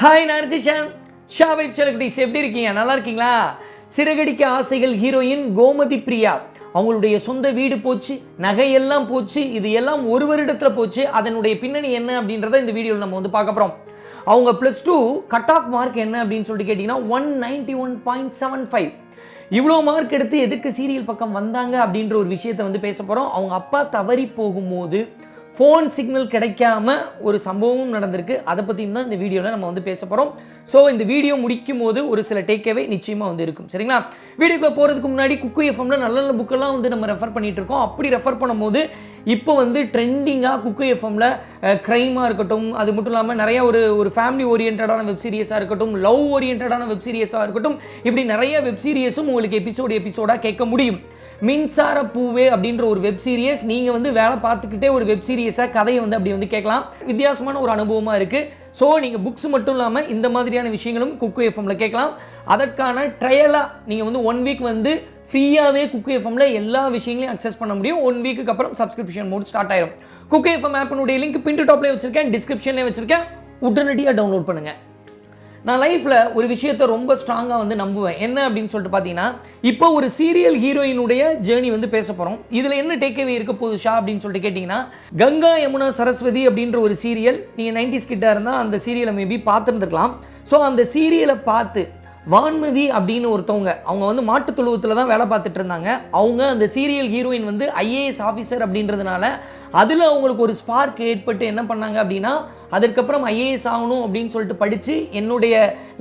Hi நரசிஷன் ஷாவை செலக்டிஸ் எப்படி இருக்கீங்க? நல்லா இருக்கீங்களா? சிறகடிக்க ஆசைகள் ஹீரோயின் கோமதி பிரியா. அவங்களுடைய சொந்த வீடு போச்சு நகையெல்லாம் போச்சு இது எல்லாம் ஒரு வருடத்தில் போச்சு. அதனுடைய பின்னணி என்ன அப்படின்றத இந்த வீடியோவில் நம்ம வந்து பார்க்க போகிறோம் அவங்க plus two cut off mark என்ன அப்படின்னு சொல்லிட்டு கேட்டிங்கன்னா one ninety one point seven five இவ்வளோ மார்க் எடுத்து எதுக்கு சீரியல் பக்கம் வந்தாங்க அப்படின்ற ஒரு விஷயத்தை வந்து பேச போகிறோம் அவங்க அப்பா தவறி போகும்போது ஃபோன் சிக்னல் கிடைக்காம ஒரு சம்பவமும் நடந்திருக்கு. அதை பற்றியும் தான் இந்த வீடியோவில் நம்ம வந்து பேச போகிறோம் ஸோ இந்த வீடியோ முடிக்கும் போது ஒரு சில டேக்கவே நிச்சயமாக வந்து இருக்கும். சரிங்களா? வீடியோக்குள்ளே போகிறதுக்கு முன்னாடி குக்கு எஃப்எம்ல நல்ல நல்ல புக்கெல்லாம் வந்து நம்ம ரெஃபர் பண்ணிட்டு இருக்கோம். அப்படி ரெஃபர் பண்ணும்போது இப்போ வந்து ட்ரெண்டிங்காக குக்கு எஃப்எம்ல க்ரைமாக இருக்கட்டும் அது மட்டும் இல்லாமல் நிறைய ஒரு ஒரு ஃபேமிலி ஓரியன்டான வெப் சீரியஸாக இருக்கட்டும் லவ் ஓரியன்டான வெப் சீரியஸாக இருக்கட்டும் இப்படி நிறைய வெப் சீரியஸும் உங்களுக்கு எபிசோடு எபிசோடாக கேட்க முடியும். மின்சார பூவே அப்படின்ற ஒரு வெப் சீரியஸ் நீங்கள் வந்து வேலை பார்த்துக்கிட்டே ஒரு வெப் சீரியஸாக கதையை வந்து அப்படி வந்து கேட்கலாம். வித்தியாசமான ஒரு அனுபவமாக இருக்குது ஸோ நீங்கள் புக்ஸ் மட்டும் இல்லாமல் இந்த மாதிரியான விஷயங்களும் குக்கு எஃப்எம்ல கேட்கலாம். அதற்கான ட்ரையலாக நீங்கள் வந்து ஒன் வீக் வந்து ஃப்ரீயாகவே குக்கு எஃப்எம்ல எல்லா விஷயங்களையும் அக்சஸ் பண்ண முடியும். ஒன் வீக்குக்கு அப்புறம் சப்ஸ்கிரிப்ஷன் மோட் ஸ்டார்ட் ஆயிரும். குக்கு எஃப்எம் ஆப்பினுடைய லிங்க் பின் டாப்லேயே வச்சிருக்கேன். டிஸ்கிரிப்ஷன்லேயே வச்சிருக்கேன். உடனடியாக டவுன்லோட் பண்ணுங்கள் நான் லைஃப்பில் ஒரு விஷயத்தை ரொம்ப ஸ்ட்ராங்காக வந்து நம்புவேன். என்ன அப்படின்னு சொல்லிட்டு பார்த்தீங்கன்னா இப்போ ஒரு சீரியல் ஹீரோயினுடைய ஜேர்னி வந்து பேச போகிறோம் இதில் என்ன டேக்அவே இருக்க போகுது ஷா அப்படின்னு சொல்லிட்டு கேட்டிங்கன்னா கங்கா யமுனா சரஸ்வதி அப்படின்ற ஒரு சீரியல் நீங்கள் நைன்டிஸ் கிட்ட இருந்தால் அந்த சீரியலை மேபி பார்த்துருந்துருக்கலாம். ஸோ அந்த சீரியலை பார்த்து வான்மதி அப்படின்னு ஒருத்தவங்க அவங்க வந்து மாட்டுத் தொழுவத்தில் தான் வேலை பார்த்துட்டு இருந்தாங்க. அவங்க அந்த சீரியல் ஹீரோயின் வந்து ஐஏஎஸ் ஆஃபீஸர் அப்படின்றதுனால அதில் அவங்களுக்கு ஒரு ஸ்பார்க் ஏற்பட்டு என்ன பண்ணாங்க அப்படின்னா அதுக்கப்புறம் ஐஏஎஸ் ஆகணும் அப்படின்னு சொல்லிட்டு படித்து என்னுடைய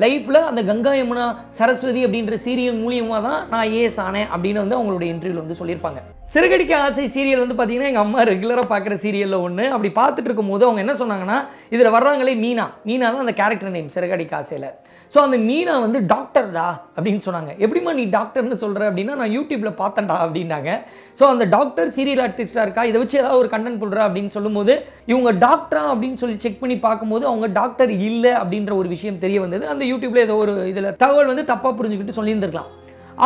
லைஃப்பில் அந்த கங்கா யமுனா சரஸ்வதி அப்படின்ற சீரியல் மூலியமாக தான் நான் ஐஏஎஸ் ஆனேன் அப்படின்னு வந்து அவங்களுடைய இன்டர்வியூவில் வந்து சொல்லியிருப்பாங்க. சிறுகடிக்க ஆசை சீரியல் வந்து பார்த்தீங்கன்னா எங்கள் அம்மா ரெகுலராக பார்க்குற சீரியலில் ஒன்று அப்படி பார்த்துட்டு இருக்கும்போது அவங்க என்ன சொன்னாங்கன்னா இதில் வர்றாங்களே மீனா. மீனா தான் அந்த கேரக்டர் நேம் சிறுகடிக்க ஆசையில். ஸோ அந்த மீனா வந்து டாக்டர்டா? அப்படின்னு சொன்னாங்க. எப்படிம்மா நீ டாக்டர்னு சொல்கிற அப்படின்னா நான் யூடியூப்பில் பார்த்தேன்டா அப்படின்னாங்க. ஸோ அந்த டாக்டர் சீரியல் ஆர்டிஸ்டாக இருக்கா? இதை வச்சு ஏதாவது ஒரு கண்டென்ட் போடுறா அப்படின்னு சொல்லும்போது இவங்க டாக்டரா? அப்படின்னு சொல்லி செக் பண்ணி பார்க்கும்போது அவங்க டாக்டர் இல்லை அப்படின்ற ஒரு விஷயம் தெரிய வந்தது. அந்த யூடியூப்பில் ஏதோ ஒரு இதில் தகவல் வந்து தப்பாக புரிஞ்சுக்கிட்டு சொல்லியிருந்திருக்கலாம்.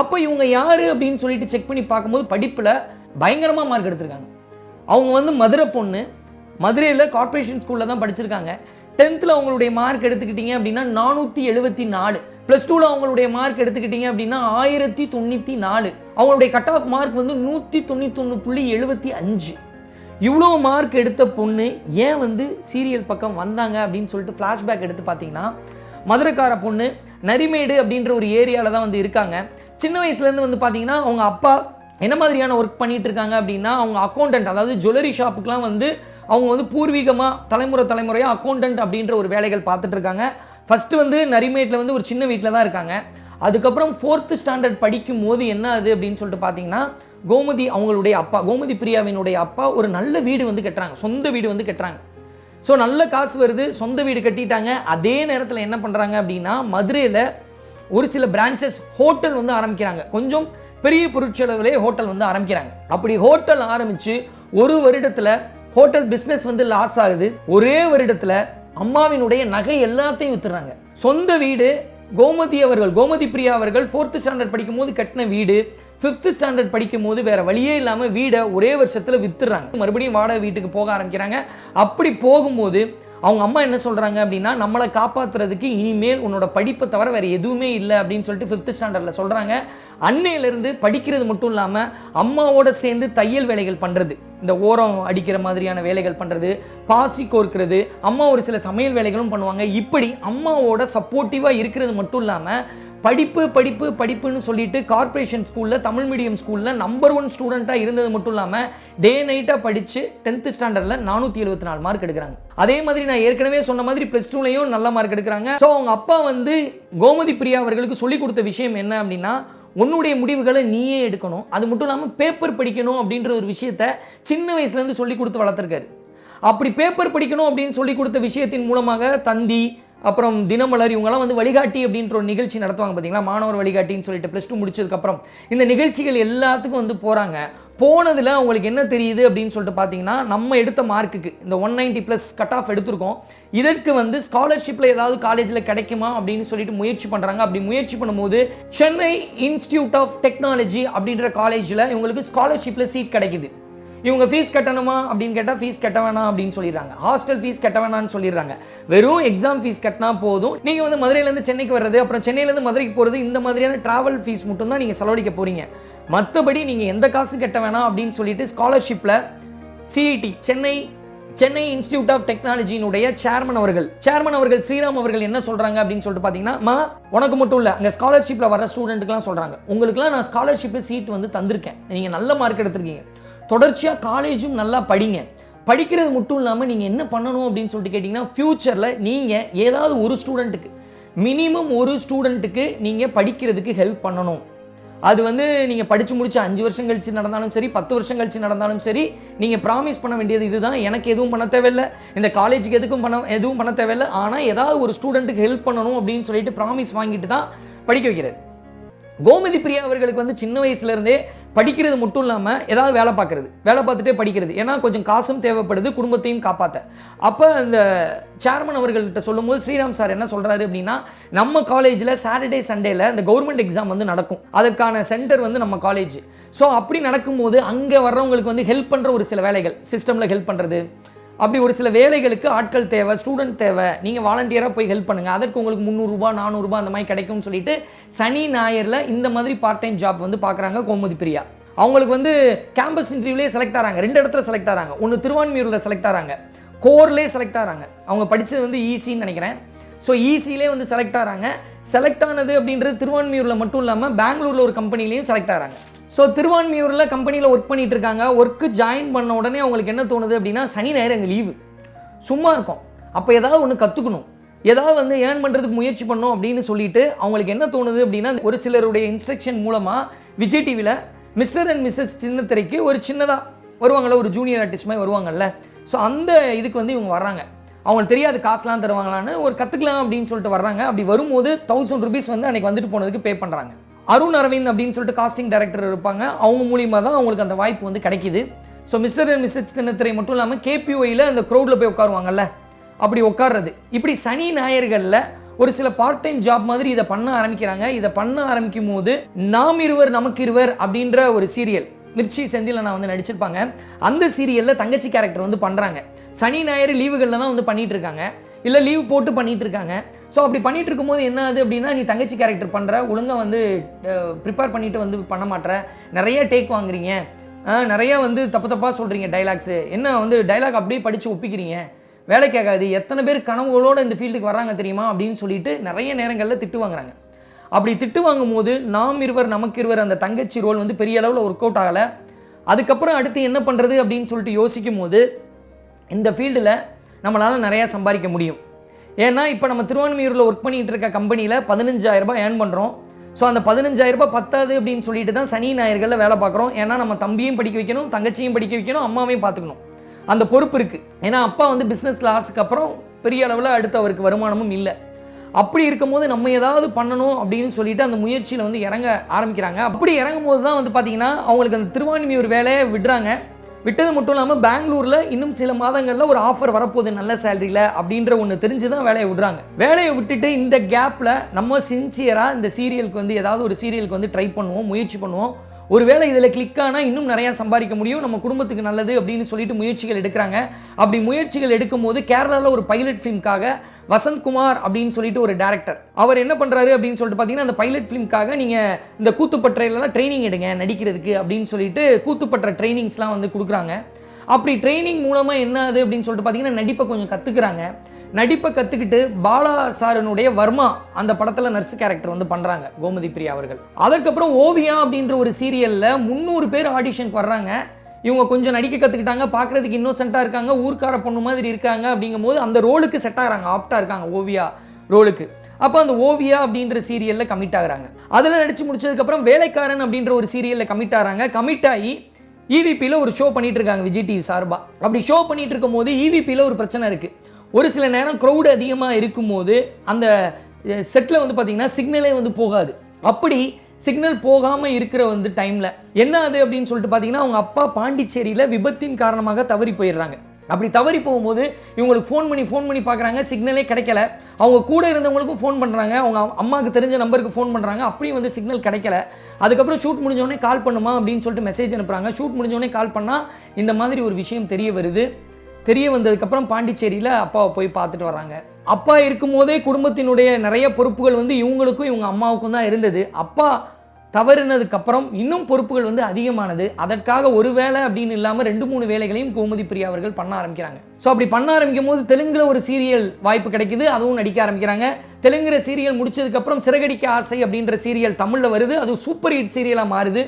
அப்போ இவங்க யார் அப்படின்னு சொல்லிட்டு செக் பண்ணி பார்க்கும்போது படிப்பில் பயங்கரமாக மார்க் எடுத்திருக்காங்க. அவங்க வந்து மதுரை பொண்ணு. மதுரையில் கார்பரேஷன் ஸ்கூலில் தான் படிச்சிருக்காங்க. டென்த்தில் அவங்களுடைய மார்க் எடுத்துக்கிட்டிங்க அப்படின்னா நானூற்றி எழுபத்தி நாலு. ப்ளஸ் டூவில் அவங்களுடைய மார்க் எடுத்துக்கிட்டிங்க அப்படின்னா ஆயிரத்தி தொண்ணூற்றி நாலு. அவங்களுடைய கட் ஆஃப் மார்க் வந்து நூற்றி தொண்ணூத்தொன்று புள்ளி எழுபத்தி அஞ்சு. இவ்வளோ மார்க் எடுத்த பொண்ணு ஏன் வந்து சீரியல் பக்கம் வந்தாங்க அப்படின்னு சொல்லிட்டு ஃப்ளாஷ்பேக் எடுத்து பார்த்தீங்கன்னா மதுரைக்கார பொண்ணு நரிமேடு அப்படின்ற ஒரு ஏரியாவில் தான் வந்து இருக்காங்க. சின்ன வயசுலேருந்து வந்து பார்த்தீங்கன்னா அவங்க அப்பா என்ன மாதிரியான ஒர்க் பண்ணிகிட்டு இருக்காங்க அப்படின்னா அவங்க அக்கௌண்டன்ட் அதாவது ஜுவல்லரி ஷாப்புக்கெலாம் வந்து அவங்க வந்து பூர்வீகமாக தலைமுறை தலைமுறையாக அக்கௌண்டன்ட் அப்படின்ற ஒரு வேலைகள் பார்த்துட்டு இருக்காங்க ஃபஸ்ட்டு வந்து நரிமேட்டில் வந்து ஒரு சின்ன வீட்டில் தான் இருக்காங்க. அதுக்கப்புறம் ஃபோர்த்து ஸ்டாண்டர்ட் படிக்கும் போது என்ன ஆகுது அப்படின்னு சொல்லிட்டு பார்த்தீங்கன்னா கோமதி அவங்களுடைய அப்பா கோமதி பிரியாவினுடைய அப்பா ஒரு நல்ல வீடு வந்து கட்டுறாங்க. சொந்த வீடு வந்து கட்டுறாங்க. ஸோ நல்ல காசு வருது சொந்த வீடு கட்டிட்டாங்க. அதே நேரத்தில் என்ன பண்ணுறாங்க அப்படின்னா மதுரையில் ஒரு சில பிரான்ச்சஸ் ஹோட்டல் வந்து ஆரம்பிக்கிறாங்க. கொஞ்சம் பெரிய பொருட்செலவிலே ஹோட்டல் வந்து ஆரம்பிக்கிறாங்க. அப்படி ஹோட்டல் ஆரம்பித்து ஒரு வருடத்தில் ஹோட்டல் பிஸ்னஸ் வந்து லாஸ் ஆகுது. ஒரே வருடத்தில் அம்மாவினுடைய நகை எல்லாத்தையும் வித்துறாங்க சொந்த வீடு கோமதி அவர்கள் கோமதி பிரியா அவர்கள் ஃபோர்த்து ஸ்டாண்டர்ட் படிக்கும் போது கட்டின வீடு ஃபிஃப்த்து ஸ்டாண்டர்ட் படிக்கும் போது வேற வழியே இல்லாமல் வீடை ஒரே வருஷத்தில் வித்துறாங்க மறுபடியும் வாடகை வீட்டுக்கு போக ஆரம்பிக்கிறாங்க. அப்படி போகும்போது அவங்க அம்மா என்ன சொல்கிறாங்க அப்படின்னா நம்மளை காப்பாற்றுறதுக்கு இனிமேல் உன்னோட படிப்பை தவிர வேறு எதுவுமே இல்லை அப்படின்னு சொல்லிட்டு ஃபிஃப்த் ஸ்டாண்டர்டில் சொல்கிறாங்க அன்னையிலேருந்து படிக்கிறது மட்டும் இல்லாமல் அம்மாவோட சேர்ந்து தையல் வேலைகள் பண்ணுறது இந்த ஓரம் அடிக்கிற மாதிரியான வேலைகள் பண்ணுறது பாசி கோர்க்கிறது அம்மா ஒரு சில சமையல் வேலைகளும் பண்ணுவாங்க. இப்படி அம்மாவோட சப்போர்ட்டிவாக இருக்கிறது மட்டும் இல்லாமல் படிப்பு படிப்பு படிப்புன்னு சொல்லிட்டு கார்ப்பரேஷன் ஸ்கூலில் தமிழ் மீடியம் ஸ்கூலில் நம்பர் ஒன் ஸ்டூடெண்ட்டாக இருந்தது மட்டும் இல்லாமல் டே நைட்டாக படித்து டென்த்து ஸ்டாண்டர்டில் நானூற்றி எழுபத்தி நாலு மார்க் எடுக்கிறாங்க. அதே மாதிரி நான் ஏற்கனவே சொன்ன மாதிரி ப்ளஸ் டூலையும் நல்ல மார்க் எடுக்கிறாங்க. ஸோ அவங்க அப்பா வந்து கோமதி பிரியா அவர்களுக்கு சொல்லிக் கொடுத்த விஷயம் என்ன அப்படின்னா உன்னுடைய முடிவுகளை நீயே எடுக்கணும். அது மட்டும் இல்லாமல் பேப்பர் படிக்கணும் அப்படின்ற ஒரு விஷயத்த சின்ன வயசுலேருந்து சொல்லி கொடுத்து வளர்த்துருக்காரு. அப்படி பேப்பர் படிக்கணும் அப்படின்னு சொல்லி கொடுத்த விஷயத்தின் மூலமாக தந்தி அப்புறம் தினமலர் இவங்கெல்லாம் வந்து வழிகாட்டி அப்படின்ற ஒரு நிகழ்ச்சி நடத்துவாங்க பார்த்தீங்களா மாணவர் வழிகாட்டின்னு சொல்லிட்டு ப்ளஸ் டூ முடிச்சதுக்கப்புறம் இந்த நிகழ்ச்சிகள் எல்லாத்துக்கும் வந்து போகிறாங்க போனதில் அவங்களுக்கு என்ன தெரியுது அப்படின்னு சொல்லிட்டு பார்த்தீங்கன்னா நம்ம எடுத்த மார்க்குக்கு இந்த one ninety plus cut off எடுத்திருக்கோம். இதற்கு வந்து ஸ்காலர்ஷிப்பில் ஏதாவது காலேஜில் கிடைக்குமா அப்படின்னு சொல்லிட்டு முயற்சி பண்ணுறாங்க அப்படி முயற்சி பண்ணும்போது சென்னை இன்ஸ்டியூட் ஆஃப் டெக்னாலஜி அப்படின்ற காலேஜில் இவங்களுக்கு ஸ்காலர்ஷிப்பில் சீட் கிடைக்குது. இவங்க ஃபீஸ் கட்டணுமா அப்படின்னு கேட்டால் ஃபீஸ் கட்ட வேணாம் அப்படின்னு சொல்லிடுறாங்க. ஹாஸ்டல் ஃபீஸ் கட்ட வேணாம்னு சொல்லிடுறாங்க. வெறும் எக்ஸாம் ஃபீஸ் கட்டினா போதும். நீங்கள் வந்து மதுரையிலேருந்து சென்னைக்கு வர்றது அப்புறம் சென்னையிலேருந்து மதுரைக்கு போகிறது இந்த மாதிரியான ட்ராவல் ஃபீஸ் மட்டும் தான் நீங்கள் செலவழிக்க போகிறீங்க மற்றபடி நீங்கள் எந்த காசு கட்ட வேணாம் அப்படின்னு சொல்லிட்டு ஸ்காலர்ஷிப்பில் CIT Chennai Chennai institute of டெக்னாலஜியினுடைய chairman அவர்கள் சேர்மன் அவர்கள் ஸ்ரீராம் அவர்கள் என்ன சொல்றாங்க அப்படின்னு சொல்லிட்டு பார்த்தீங்கன்னா உனக்கு மட்டும் இல்லை அங்கே ஸ்காலர்ஷிப்பில் வர ஸ்டூடெண்ட்டுக்குலாம் சொல்கிறாங்க உங்களுக்குலாம் நான் ஸ்காலர்ஷிப்பு சீட் வந்து தந்திருக்கேன். நீங்கள் நல்ல மார்க் எடுத்திருக்கீங்க. தொடர்ச்சியாக காலேஜும் நல்லா படிங்க. படிக்கிறது மட்டும் இல்லாமல் நீங்கள் என்ன பண்ணணும் அப்படின்னு சொல்லிட்டு கேட்டிங்கன்னா ஃப்யூச்சரில் நீங்கள் ஏதாவது ஒரு ஸ்டூடெண்ட்டுக்கு மினிமம் ஒரு ஸ்டூடெண்ட்டுக்கு நீங்கள் படிக்கிறதுக்கு ஹெல்ப் பண்ணணும். அது வந்து நீங்கள் படித்து முடிச்சு அஞ்சு வருஷம் கழிச்சு நடந்தாலும் சரி பத்து வருஷம் கழித்து நடந்தாலும் சரி நீங்கள் ப்ராமிஸ் பண்ண வேண்டியது இதுதான். எனக்கு எதுவும் பண்ண தேவையில்லை. இந்த காலேஜுக்கு எதுக்கும் பண்ண எதுவும் பண்ண தேவையில்லை. ஆனால் ஏதாவது ஒரு ஸ்டூடெண்ட்டுக்கு ஹெல்ப் பண்ணணும் அப்படின்னு சொல்லிட்டு ப்ராமிஸ் வாங்கிட்டு தான் படிக்க வைக்கிறது. கோமதி பிரியா அவர்களுக்கு வந்து சின்ன வயசுலேருந்தே படிக்கிறது மட்டும் இல்லாமல் ஏதாவது வேலை பார்க்குறது. வேலை பார்த்துட்டே படிக்கிறது. ஏன்னா கொஞ்சம் காசும் தேவைப்படுது குடும்பத்தையும் காப்பாற்ற அப்போ இந்த சேர்மன் அவர்கள்ட்ட சொல்லும்போது ஸ்ரீராம் சார் என்ன சொல்கிறாரு அப்படின்னா நம்ம காலேஜில் சாட்டர்டே சண்டேல இந்த கவர்மெண்ட் எக்ஸாம் வந்து நடக்கும். அதற்கான சென்டர் வந்து நம்ம காலேஜ் ஸோ அப்படி நடக்கும்போது அங்கே வர்றவங்களுக்கு வந்து ஹெல்ப் பண்ணுற ஒரு சில வேலைகள். சிஸ்டமில் ஹெல்ப் பண்ணுறது அப்படி ஒரு சில வேலைகளுக்கு ஆட்கள் தேவை ஸ்டூடெண்ட் தேவை. நீங்கள் வாலண்டியராக போய் ஹெல்ப் பண்ணுங்கள் அதற்கு உங்களுக்கு முந்நூறுரூபா நானூறுரூபா அந்த மாதிரி கிடைக்கும்னு சொல்லிட்டு சனி ஞாயிறில் இந்த மாதிரி பார்ட் டைம் ஜாப் வந்து பார்க்குறாங்க கோமதி பிரியா. அவங்களுக்கு வந்து கேம்பஸ் இன்டர்வியூலேயே செலக்ட் ஆகிறாங்க ரெண்டு இடத்துல செலக்ட் ஆகிறாங்க ஒன்று திருவான்மியூரில் செலக்ட் ஆகிறாங்க கோர்லேயே செலக்ட் ஆகிறாங்க அவங்க படித்தது வந்து ஈஸின்னு நினைக்கிறேன். ஸோ ஈஸியிலே வந்து செலக்ட் ஆகிறாங்க செலக்ட் ஆனது அப்படின்றது திருவான்மியூரில் மட்டும் இல்லாமல் பெங்களூரில் ஒரு கம்பெனிலையும் செலக்ட் ஆகிறாங்க ஸோ திருவான்மியூரில் கம்பெனியில் ஒர்க் பண்ணிட்டு இருக்காங்க ஒர்க்கு ஜாயின் பண்ண உடனே அவங்களுக்கு என்ன தோணுது அப்படின்னா சனி ஞாயிறு எங்கள் லீவு சும்மா இருக்கும். அப்போ ஏதாவது ஒன்று கற்றுக்கணும் ஏதாவது வந்து ஏர்ன் பண்ணுறதுக்கு முயற்சி பண்ணோம் அப்படின்னு சொல்லிட்டு அவங்களுக்கு என்ன தோணுது அப்படின்னா ஒரு சிலருடைய இன்ஸ்ட்ரக்ஷன் மூலமாக விஜய் டிவியில் மிஸ்டர் அண்ட் மிஸ்ஸஸ் சின்னத்திரைக்கு ஒரு சின்னதாக வருவாங்கள்ல ஒரு ஜூனியர் ஆர்டிஸ்ட் மாதிரி வருவாங்கல்ல. ஸோ அந்த இதுக்கு வந்து இவங்க வர்றாங்க. அவங்களுக்கு தெரியாது காசுலாம் தருவாங்களான்னு ஒரு கற்றுக்கலாம் அப்படின்னு சொல்லிட்டு வர்றாங்க. அப்படி வரும்போது தௌசண்ட் ருபீஸ் வந்து அன்றைக்கி வந்துட்டு போனதுக்கு பே பண்ணுறாங்க அருண் அரவிந்த் அப்படின்னு சொல்லிட்டு காஸ்டிங் டைரக்டர் இருப்பாங்க. அவங்க மூலியமாக தான் அவங்களுக்கு அந்த வாய்ப்பு வந்து கிடைக்கிது. ஸோ மிஸ்டர் அண்ட் மிஸ்ஸஸ் தினத்திரை மட்டும் இல்லாமல் கேபிஒயில் அந்த க்ரௌடில் போய் உட்காருவாங்கல்ல? அப்படி உட்கார்றது. இப்படி சனி ஞாயிறுகளில் ஒரு சில பார்ட் டைம் ஜாப் மாதிரி இதை பண்ண ஆரம்பிக்கிறாங்க. இதை பண்ண ஆரம்பிக்கும் போது நாம் இருவர் நமக்கு இருவர் அப்படின்ற ஒரு சீரியல் மிர்ச்சி செந்தில் நான் வந்து நடிச்சிருப்பாங்க. அந்த சீரியலில் தங்கச்சி கேரக்டர் வந்து பண்ணுறாங்க சனி ஞாயிறு லீவுகளில் தான் வந்து பண்ணிகிட்டு இருக்காங்க. இல்லை லீவ் போட்டு பண்ணிட்டு இருக்காங்க ஸோ அப்படி பண்ணிட்டு இருக்கும்போது என்ன ஆகுது அப்படின்னா நீ தங்கச்சி கேரக்டர் பண்ணுற ஒழுங்காக வந்து ப்ரிப்பேர் பண்ணிட்டு வந்து பண்ண மாட்ற. நிறைய டேக் வாங்குறீங்க. நிறையா வந்து தப்பு தப்பாக சொல்கிறீங்க டைலாக்ஸு என்ன வந்து டைலாக் அப்படியே படித்து ஒப்பிக்கிறீங்க? வேலை கேட்காது. எத்தனை பேர் கனவுகளோட இந்த ஃபீல்டுக்கு வராங்க தெரியுமா? அப்படின்னு சொல்லிட்டு நிறைய நேரங்களில் திட்டு வாங்குறாங்க. அப்படி திட்டு வாங்கும்போது நாம் இருவர் நமக்கு இருவர் அந்த தங்கச்சி ரோல் வந்து பெரிய அளவில் ஒர்க் அவுட் ஆகலை. அதுக்கப்புறம் அடுத்து என்ன பண்ணுறது அப்படின்னு சொல்லிட்டு யோசிக்கும் போது இந்த ஃபீல்டில் நம்மளால் நிறையா சம்பாதிக்க முடியும். ஏன்னா இப்போ நம்ம திருவான்மியூரில் ஒர்க் பண்ணிகிட்டு இருக்க கம்பெனியில் பதினஞ்சாயிரம் ரூபாய் ஏர்ன் பண்ணுறோம் ஸோ அந்த பதினஞ்சாயிரரூபா பத்தாது அப்படின்னு சொல்லிட்டு தான் சனி ஞாயிறுகளில் வேலை பார்க்குறோம். ஏன்னா நம்ம தம்பியும் படிக்க வைக்கணும் தங்கச்சியும் படிக்க வைக்கணும் அம்மாவையும் பார்த்துக்கணும். அந்த பொறுப்பு இருக்குது ஏன்னா அப்பா வந்து பிஸ்னஸ் லாஸுக்கு அப்புறம் பெரிய அளவில் அடுத்து அவருக்கு வருமானமும் இல்லை. அப்படி இருக்கும்போது நம்ம ஏதாவது பண்ணணும் அப்படின்னு சொல்லிட்டு அந்த முயற்சியில் வந்து இறங்க ஆரம்பிக்கிறாங்க. அப்படி இறங்கும் போது தான் வந்து பார்த்திங்கன்னா அவங்களுக்கு அந்த திருவான்மியூர் வேலையை விடுறாங்க. விட்டது மட்டும் இல்லாமல் பெங்களூரில் இன்னும் சில மாதங்களில் ஒரு ஆஃபர் வரப்போகுது நல்ல சேலரியில் அப்படின்ற ஒன்று தெரிஞ்சு தான் வேலையை விடுறாங்க. வேலையை விட்டுட்டு இந்த கேப்பில் நம்ம சின்சியராக இந்த சீரியலுக்கு வந்து ஏதாவது ஒரு சீரியலுக்கு வந்து ட்ரை பண்ணுவோம் முயற்சி பண்ணுவோம். ஒருவேளை இதில் கிளிக் ஆனால் இன்னும் நிறையா சம்பாதிக்க முடியும். நம்ம குடும்பத்துக்கு நல்லது அப்படின்னு சொல்லிட்டு முயற்சிகள் எடுக்கிறாங்க. அப்படி முயற்சிகள் எடுக்கும்போது கேரளாவில் ஒரு பைலட் ஃபிலிம்காக வசந்த் குமார் அப்படின்னு சொல்லிட்டு ஒரு டேரக்டர் அவர் என்ன பண்ணுறாரு அப்படின்னு சொல்லிட்டு பார்த்தீங்கன்னா அந்த பைலட் ஃபிலிம்காக நீங்கள் இந்த கூத்துப்பற்றையிலலாம் ட்ரைனிங் எடுங்க நடிக்கிறதுக்கு அப்படின்னு சொல்லிட்டு கூத்துப்பற்ற ட்ரைனிங்ஸ்லாம் வந்து கொடுக்குறாங்க. அப்படி ட்ரைனிங் மூலமாக என்ன ஆகுது அப்படின்னு சொல்லிட்டு பார்த்தீங்கன்னா நடிப்பை கொஞ்சம் கற்றுக்குறாங்க நடிப்பை கற்றுக்கிட்டு பாலா சாரனுடைய வர்மா அந்த படத்தில் நர்ஸ் கேரக்டர் வந்து பண்ணுறாங்க கோமதி பிரியா அவர்கள். அதற்கப்புறம் ஓவியா அப்படின்ற ஒரு சீரியலில் முந்நூறு பேர் ஆடிஷனுக்கு வர்றாங்க. இவங்க கொஞ்சம் நடிக்க கற்றுக்கிட்டாங்க பார்க்குறதுக்கு இன்னோசென்ட்டாக இருக்காங்க ஊர்க்கார பொண்ணு மாதிரி இருக்காங்க அப்படிங்கும்போது அந்த ரோலுக்கு செட் ஆகிறாங்க ஆப்டாக இருக்காங்க ஓவியா ரோலுக்கு அப்போ அந்த ஓவியா அப்படின்ற சீரியலில் கமிட் ஆகிறாங்க. அதில் நடித்து முடிச்சதுக்கப்புறம் வேலைக்காரன் அப்படின்ற ஒரு சீரியலில் கமிட் ஆகிறாங்க. கமிட் ஆகி ஈவிபியில் ஒரு ஷோ பண்ணிகிட்டு இருக்காங்க விஜய் டிவி சார்பாக அப்படி ஷோ பண்ணிகிட்டுருக்கும் போது ஈவிபியில் ஒரு பிரச்சனை இருக்குது ஒரு சில நேரம் க்ரௌடு அதிகமாக இருக்கும்போது அந்த செட்டில் வந்து பார்த்தீங்கன்னா சிக்னலே வந்து போகாது. அப்படி சிக்னல் போகாமல் இருக்கிற வந்து டைமில் என்ன அது அப்படின்னு சொல்லிட்டு பார்த்தீங்கன்னா அவங்க அப்பா பாண்டிச்சேரியில் விபத்தின் காரணமாக தவறி போயிடுறாங்க. அப்படி தவறி போகும்போது இவங்களுக்கு ஃபோன் பண்ணி ஃபோன் பண்ணி பார்க்குறாங்க சிக்னலே கிடைக்கல. அவங்க கூட இருந்தவங்களுக்கும் ஃபோன் பண்ணுறாங்க அவங்க அம்மாவுக்கு தெரிஞ்ச நம்பருக்கு ஃபோன் பண்ணுறாங்க அப்படியும் வந்து சிக்னல் கிடைக்கல. அதுக்கப்புறம் ஷூட் முடிஞ்சோடனே கால் பண்ணுமா அப்படின்னு சொல்லிட்டு மெசேஜ் அனுப்புகிறாங்க ஷூட் முடிஞ்சோடனே கால் பண்ணால் இந்த மாதிரி ஒரு விஷயம் தெரிய வருது. தெரிய வந்ததுக்கப்புறம் பாண்டிச்சேரியில் அப்பாவை போய் பார்த்துட்டு வராங்க. அப்பா இருக்கும்போதே குடும்பத்தினுடைய நிறைய பொறுப்புகள் வந்து இவங்களுக்கும் இவங்க அம்மாவுக்கும் தான் இருந்தது. அப்பா தவறுனதுக்கப்புறம் இன்னும் பொறுப்புகள் வந்து அதிகமானது. அதற்காக ஒரு வேலை அப்படின்னு இல்லாமல் ரெண்டு மூணு வேலைகளையும் கோமதி பிரியா அவர்கள் பண்ண ஆரம்பிக்கிறாங்க. ஸோ அப்படி பண்ண ஆரம்பிக்கும் போது தெலுங்கில் ஒரு சீரியல் வாய்ப்பு கிடைக்குது. அதுவும் நடிக்க ஆரம்பிக்கிறாங்க. தெலுங்குற சீரியல் முடிச்சதுக்கப்புறம் சிறகடிக்க ஆசை அப்படின்ற சீரியல் தமிழில் வருது. அது சூப்பர் ஹிட் சீரியலாக மாறுது.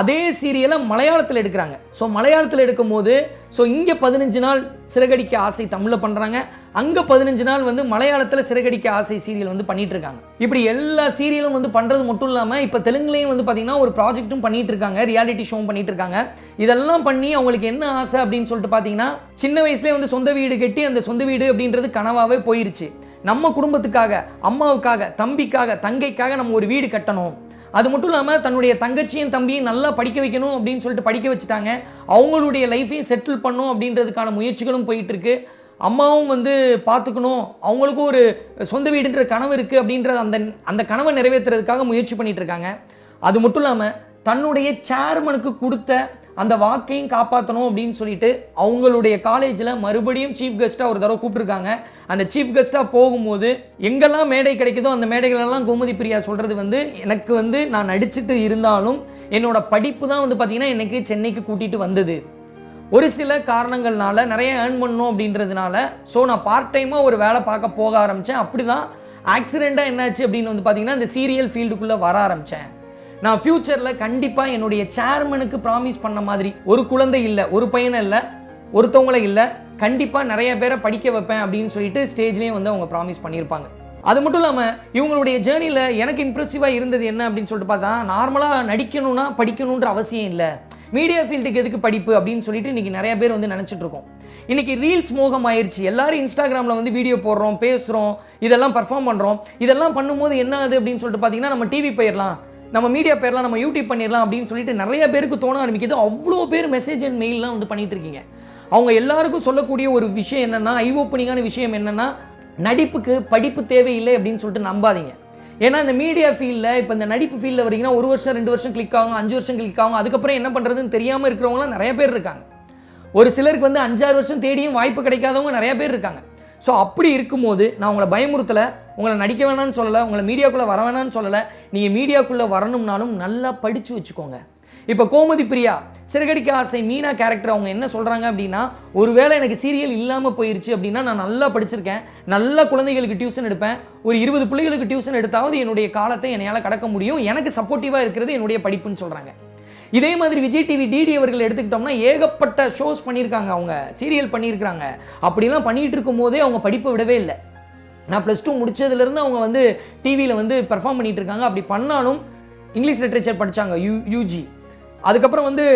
அதே சீரியலை மலையாளத்தில் எடுக்கிறாங்க. ஸோ மலையாளத்தில் எடுக்கும்போது ஸோ இங்கே பதினஞ்சு நாள் சிறகடிக்க ஆசை தமிழில் பண்ணுறாங்க அங்கே பதினஞ்சு நாள் வந்து மலையாளத்தில் சிறகடிக்க ஆசை சீரியல் வந்து பண்ணிட்டு இருக்காங்க. இப்படி எல்லா சீரியலும் வந்து பண்ணுறது மட்டும் இல்லாமல் இப்போ தெலுங்குலேயும் வந்து பார்த்தீங்கன்னா ஒரு ப்ராஜெக்ட்டும் பண்ணிட்டு இருக்காங்க. ரியாலிட்டி ஷோவும் பண்ணிட்டு இருக்காங்க. இதெல்லாம் பண்ணி அவங்களுக்கு என்ன ஆசை அப்படின்னு சொல்லிட்டு பார்த்தீங்கன்னா சின்ன வயசுலேயே வந்து சொந்த வீடு கட்டி அந்த சொந்த வீடு அப்படின்றது கனவாகவே போயிருச்சு. நம்ம குடும்பத்துக்காக அம்மாவுக்காக தம்பிக்காக தங்கைக்காக நம்ம ஒரு வீடு கட்டணும். அது மட்டும் இல்லாமல் தன்னுடைய தங்கச்சியும் தம்பியும் நல்லா படிக்க வைக்கணும் அப்படின்னு சொல்லிட்டு படிக்க வச்சுட்டாங்க. அவங்களுடைய லைஃப்பையும் செட்டில் பண்ணும் அப்படின்றதுக்கான முயற்சிகளும் போயிட்டுருக்கு. அம்மாவும் வந்து பார்த்துக்கணும் அவங்களுக்கும் ஒரு சொந்த வீடுன்ற கனவு இருக்குது அப்படின்ற அந்த அந்த கனவை நிறைவேற்றுறதுக்காக முயற்சி பண்ணிகிட்ருக்காங்க இருக்காங்க அது மட்டும் இல்லாமல் தன்னுடைய சேர்மனுக்கு கொடுத்த அந்த வாக்கையும் காப்பாற்றணும் அப்படின்னு சொல்லிட்டு அவங்களுடைய காலேஜில் மறுபடியும் சீஃப் கெஸ்ட்டாக ஒரு தடவை கூப்பிட்ருக்காங்க அந்த சீஃப் கெஸ்ட்டாக போகும்போது எங்கெல்லாம் மேடை கிடைக்குதோ அந்த மேடைகளெல்லாம் கோமதி பிரியா சொல்கிறது வந்து எனக்கு வந்து நான் நடிச்சுட்டு இருந்தாலும் என்னோடய படிப்பு தான் வந்து பார்த்திங்கன்னா எனக்கு சென்னைக்கு கூட்டிகிட்டு வந்தது. ஒரு சில காரணங்கள்னால நிறைய ஏர்ன் பண்ணணும் அப்படின்றதுனால ஸோ நான் பார்ட் டைமாக ஒரு வேலை பார்க்க போக ஆரம்பித்தேன் அப்படி தான் ஆக்சிடெண்ட்டாக என்னாச்சு அப்படின்னு வந்து பார்த்தீங்கன்னா இந்த சீரியல் ஃபீல்டுக்குள்ளே வர ஆரம்பித்தேன் நான் ஃப்யூச்சரில் கண்டிப்பாக என்னுடைய சேர்மனுக்கு ப்ராமிஸ் பண்ண மாதிரி ஒரு குழந்தை இல்லை ஒரு பையனை இல்லை ஒருத்தவங்கள இல்லை கண்டிப்பாக நிறைய பேரை படிக்க வைப்பேன் அப்படின்னு சொல்லிட்டு ஸ்டேஜ்லேயும் வந்து அவங்க ப்ராமிஸ் பண்ணியிருப்பாங்க. அது மட்டும் இல்லாமல் இவங்களுடைய ஜேர்னியில் எனக்கு இம்ப்ரெசிவாக இருந்தது என்ன அப்படின்னு சொல்லிட்டு பார்த்தா நார்மலாக நடிக்கணும்னா படிக்கணுன்ற அவசியம் இல்லை. மீடியா ஃபீல்டுக்கு எதுக்கு படிப்பு அப்படின்னு சொல்லிட்டு இன்றைக்கி நிறைய பேர் வந்து நினச்சிட்டு இருக்கோம். இன்றைக்கி ரீல்ஸ் மோகம் ஆயிடுச்சு எல்லாரும் இன்ஸ்டாகிராமில் வந்து வீடியோ போடுறோம் பேசுகிறோம் இதெல்லாம் பர்ஃபார்ம் பண்ணுறோம் இதெல்லாம் பண்ணும்போது என்ன ஆகுது அப்படின்னு சொல்லிட்டு பார்த்தீங்கன்னா நம்ம டிவி போயிடலாம். நம்ம மீடியா பேர்லாம் நம்ம யூடியூப் பண்ணிடலாம் அப்படின்னு சொல்லிட்டு நிறைய பேருக்கு தோண ஆரம்பிக்குது. அவ்வளோ பேர் மெசேஜ் அண்ட் மெயிலெலாம் வந்து பண்ணிகிட்டு இருக்கீங்க. அவங்க எல்லாருக்கும் சொல்லக்கூடிய ஒரு விஷயம் என்னென்னா ஐ ஓப்பனிங்கான விஷயம் என்னென்னா நடிப்புக்கு படிப்பு தேவையில்லை அப்படின்னு சொல்லிட்டு நம்பாதீங்க. ஏன்னா இந்த மீடியா ஃபீல்டில் இப்போ இந்த நடிப்பு ஃபீல்டில் வரீங்கன்னா ஒரு வருஷம் ரெண்டு வருஷம் கிளிக் ஆகும் அஞ்சு வருஷம் கிளிக் ஆகும். அதுக்கப்புறம் என்ன பண்ணுறதுன்னு தெரியாமல் இருக்கிறவங்களாம் நிறைய பேர் இருக்காங்க. ஒரு சிலருக்கு வந்து அஞ்சாறு வருஷம் தேடியும் வாய்ப்பு கிடைக்காதவங்க நிறைய பேர் இருக்காங்க. ஸோ அப்படி இருக்கும்போது நான் உங்களை பயமுறுத்தலை உங்களை நடிக்க வேணாம்னு சொல்லலை உங்களை மீடியாக்குள்ளே வர வேணாம்னு சொல்லலை நீங்கள் மீடியாக்குள்ளே வரணும்னாலும் நல்லா படித்து வச்சுக்கோங்க. இப்போ கோமதி பிரியா சிறகடிக்க ஆசை மீனா கேரக்டர் அவங்க என்ன சொல்கிறாங்க அப்படின்னா ஒருவேளை எனக்கு சீரியல் இல்லாமல் போயிருச்சு அப்படின்னா நான் நல்லா படிச்சிருக்கேன் நல்ல குழந்தைகளுக்கு டியூஷன் எடுப்பேன் ஒரு இருபது பிள்ளைகளுக்கு டியூஷன் எடுத்தாவது என்னுடைய காலத்தை என்னால் கடக்க முடியும் எனக்கு சப்போர்ட்டிவாக இருக்கிறது என்னுடைய படிப்புன்னு சொல்கிறாங்க இதே மாதிரி விஜய் டிவி டிடி அவர்கள் எடுத்துக்கிட்டோம்னா ஏகப்பட்ட ஷோஸ் பண்ணியிருக்காங்க அவங்க. சீரியல் பண்ணியிருக்காங்க அப்படிலாம் பண்ணிட்டு இருக்கும்போதே அவங்க படிப்பை விடவே இல்லை. நான் ப்ளஸ் டூ முடிச்சதுலேருந்து அவங்க வந்து டிவியில் வந்து பெர்ஃபார்ம் பண்ணிட்டு இருக்காங்க. அப்படி பண்ணாலும் இங்கிலீஷ் லிட்ரேச்சர் படித்தாங்க யூ யூஜி அதுக்கப்புறம் வந்து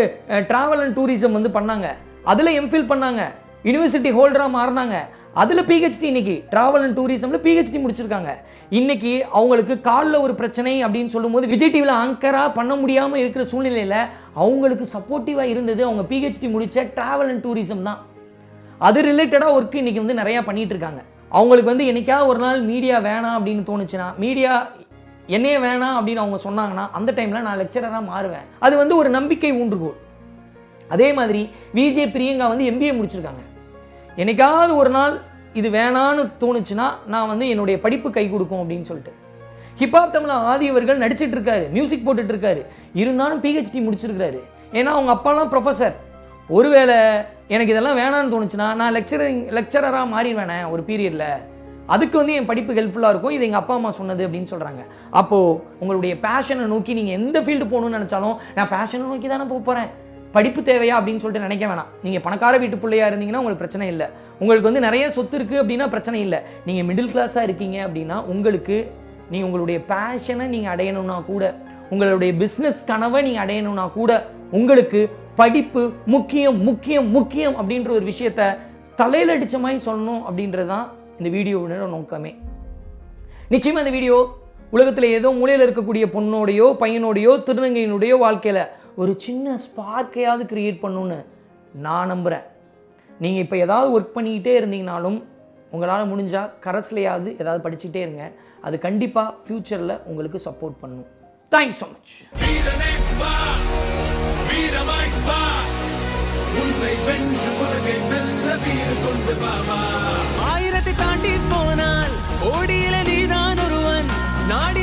ட்ராவல் அண்ட் டூரிசம் வந்து பண்ணாங்க. அதில் எம்ஃபில் பண்ணாங்க. யூனிவர்சிட்டி ஹோல்டராக மாறினாங்க. அதில் பிஹெச்டி இன்னைக்கு ட்ராவல் அண்ட் டூரிசமில் பிஹெச்டி முடிச்சிருக்காங்க. இன்னைக்கு அவங்களுக்கு காலில் ஒரு பிரச்சனை அப்படின்னு சொல்லும்போது விஜய் டிவியில் ஆங்கராக பண்ண முடியாமல் இருக்கிற சூழ்நிலையில் அவங்களுக்கு சப்போர்ட்டிவாக இருந்தது. அவங்க பிஹெச்டி முடித்த ட்ராவல் அண்ட் டூரிசம் தான். அது ரிலேட்டடாக ஒர்க் இன்னைக்கு வந்து நிறையா பண்ணிட்டு இருக்காங்க. அவங்களுக்கு வந்து என்னைக்காவது ஒரு நாள் மீடியா வேணாம் அப்படின்னு தோணுச்சுன்னா மீடியா என்னையே வேணாம் அப்படின்னு அவங்க சொன்னாங்கன்னா அந்த டைமில் நான் லெக்சராக மாறுவேன். அது வந்து ஒரு நம்பிக்கை ஊன்றுகோல். அதே மாதிரி விஜே பிரியங்கா வந்து எம்பிஏ முடிச்சிருக்காங்க. என்னைக்காவது ஒரு நாள் இது வேணான்னு தோணுச்சுன்னா நான் வந்து என்னுடைய படிப்பு கை கொடுக்கும் அப்படின்னு சொல்லிட்டு. ஹிப்ஹாப் தமிழ் ஆதி அவர்கள் நடிச்சிட்டு இருக்காரு மியூசிக் போட்டுட்டு இருக்காரு. இருந்தாலும் பிஹெச்டி முடிச்சிருக்காரு ஏன்னா அவங்க அப்பாலாம் ப்ரொஃபஸர் ஒருவேளை எனக்கு இதெல்லாம் வேணான்னு தோணுச்சுன்னா நான் லெக்சரிங் லெக்சரராக மாறிடுவேனே ஒரு பீரியடில் அதுக்கு வந்து என் படிப்பு ஹெல்ப்ஃபுல்லாக இருக்கும். இது எங்கள் அப்பா அம்மா சொன்னது அப்படின்னு சொல்கிறாங்க அப்போது உங்களுடைய பேஷனை நோக்கி நீங்கள் எந்த ஃபீல்டு போகணும்னு நினச்சாலும் நான் பேஷனை நோக்கி தானே போக போகிறேன் படிப்பு தேவையா அப்படின்னு சொல்லிட்டு நினைக்க வேணாம். நீங்கள் பணக்கார வீட்டு பிள்ளையா இருந்தீங்கன்னா உங்களுக்கு பிரச்சனை இல்லை. உங்களுக்கு வந்து நிறைய சொத்து இருக்குது அப்படின்னா பிரச்சனை இல்லை. நீங்கள் மிடில் கிளாஸாக இருக்கீங்க அப்படின்னா உங்களுக்கு நீங்கள் உங்களுடைய பேஷனை நீங்கள் அடையணும்னா கூட உங்களுடைய பிஸ்னஸ் கனவை நீங்கள் அடையணும்னா கூட உங்களுக்கு படிப்பு முக்கியம் முக்கியம் முக்கியம் அப்படின்ற ஒரு விஷயத்த தலையில் அடித்த மாதிரி சொல்லணும் அப்படின்றது தான் இந்த வீடியோவோட நோக்கமே. நிச்சயமாக இந்த வீடியோ உலகத்தில் ஏதோ மூலையில் இருக்கக்கூடிய பொண்ணோடையோ பையனோடையோ திருநங்கையினுடைய வாழ்க்கையில் ஒரு சின்ன ஸ்பார்க்கையாவது கிரியேட் பண்ணுன்னு நான் நம்புகிறேன் நீங்கள் இப்போ ஏதாவது ஒர்க் பண்ணிக்கிட்டே இருந்தீங்கனாலும் உங்களால் முடிஞ்சால் கரஸ்லையாவது ஏதாவது படிச்சுட்டே இருங்க. அது கண்டிப்பாக ஃப்யூச்சரில் உங்களுக்கு சப்போர்ட் பண்ணும். தேங்க்ஸ் ஸோ மச் உன்னை வென்று உலகை வெல்ல கொண்டு ஆயிரத்தை தாண்டி போனால் கோடியில நீதான் ஒருவன். நாடி